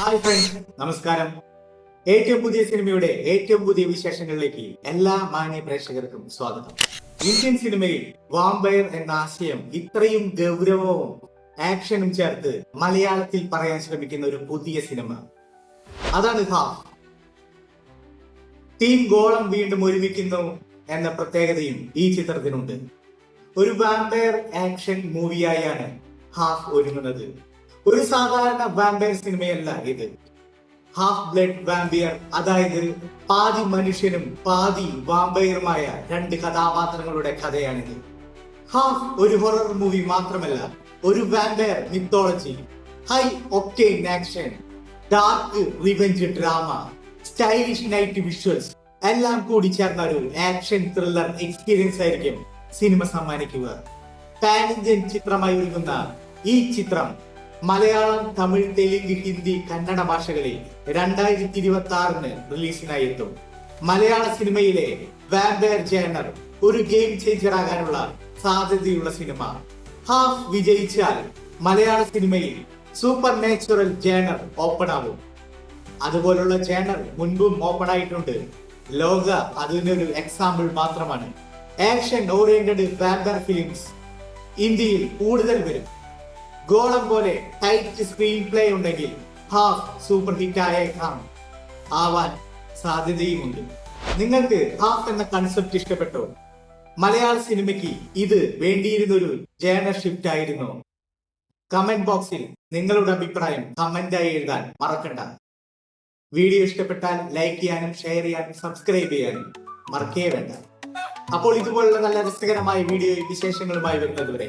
Hi friends നമസ്കാരം. ഏറ്റവും പുതിയ സിനിമയുടെ ഏറ്റവും പുതിയ വിശേഷങ്ങളിലേക്ക് എല്ലാ മാന്യ പ്രേക്ഷകർക്കും സ്വാഗതം. ഇന്ത്യൻ സിനിമയിൽ വാമ്പയർ എന്ന ആശയം ഇത്രയും ഗൗരവവും ആക്ഷനും ചേർത്ത് മലയാളത്തിൽ പറയാൻ ശ്രമിക്കുന്ന ഒരു പുതിയ സിനിമ. അതാണ് ഹാഫ്. ടീം ഗോളം വീണ്ടും ഒരുമിക്കുന്നു എന്ന പ്രത്യേകതയും ഈ ചിത്രത്തിനുണ്ട്. ഒരു വാമ്പയർ ആക്ഷൻ മൂവിയായാണ് ഹാഫ് ഒരുങ്ങുന്നത്. ഒരു സാധാരണ വാമ്പയർ സിനിമയല്ല ഇത്. ഹാഫ് ബ്ലഡ് വാമ്പിയർ അതായത് പാതി മനുഷ്യനും പാതി വാമ്പയറുമായ രണ്ട് കഥാപാത്രങ്ങളുടെ കഥയാണിത്. ഹാഫ് ഒരു ഹൊറർ മൂവി മാത്രമല്ല ഒരു vampire mythology high octane action dark revenge drama stylish night visuals എല്ലാം കൂടി ചേർന്ന ഒരു ആക്ഷൻ ത്രില്ലർ എക്സ്പീരിയൻസ് ആയിരിക്കും സിനിമ സമ്മാനിക്കുക. ഇന്ത്യൻ ചിത്രമായി ഒരുങ്ങുന്ന ഈ ചിത്രം മലയാളം തമിഴ് തെലുങ്ക് ഹിന്ദി കന്നഡ ഭാഷകളിൽ രണ്ടായിരത്തി ഇരുപത്തി ആറിന് റിലീസിനായി എത്തും. മലയാള സിനിമയിലെ വാമ്പയർ ജേണർ ഒരു ഗെയിം ചേഞ്ചർ ആകാനുള്ള സാധ്യതയുള്ള സിനിമ. ഹാഫ് വിജയിച്ചാൽ മലയാള സിനിമയിൽ സൂപ്പർ നാച്ചുറൽ ജേണർ ഓപ്പൺ ആവും അതുപോലുള്ള ജേണർ മുൻപും ഓപ്പൺ ആയിട്ടുണ്ട് ലോക അതിനൊരു എക്സാമ്പിൾ മാത്രമാണ്. ആക്ഷൻ ഓറിയന്റഡ് വാമ്പയർ ഫിലിംസ് ഇന്ത്യയിൽ കൂടുതൽ വരും. ഗോളം പോലെ ടൈറ്റ് സ്ക്രീൻ പ്ലേ ഉണ്ടെങ്കിൽ ഹാഫ് സൂപ്പർ ഹിറ്റ് ആയേക്കാം. ആവാൻ സാധ്യതയുമുണ്ട്. നിങ്ങൾക്ക് ഹാഫ് എന്ന കൺസെപ്റ്റ് ഇഷ്ടപ്പെട്ടോ? മലയാള സിനിമയ്ക്ക് ഇത് വേണ്ടിയിരുന്ന ഒരു ജേണർ ഷിഫ്റ്റ് ആയിരുന്നു കമന്റ് ബോക്സിൽ നിങ്ങളുടെ അഭിപ്രായം കമന്റായി എഴുതാൻ മറക്കണ്ട. വീഡിയോ ഇഷ്ടപ്പെട്ടാൽ ലൈക്ക് ചെയ്യാനും ഷെയർ ചെയ്യാനും സബ്സ്ക്രൈബ് ചെയ്യാനും മറക്കേ വേണ്ട. അപ്പോൾ ഇതുപോലുള്ള നല്ല രസകരമായ വീഡിയോ വിശേഷങ്ങളുമായി വരുന്നത് വരെ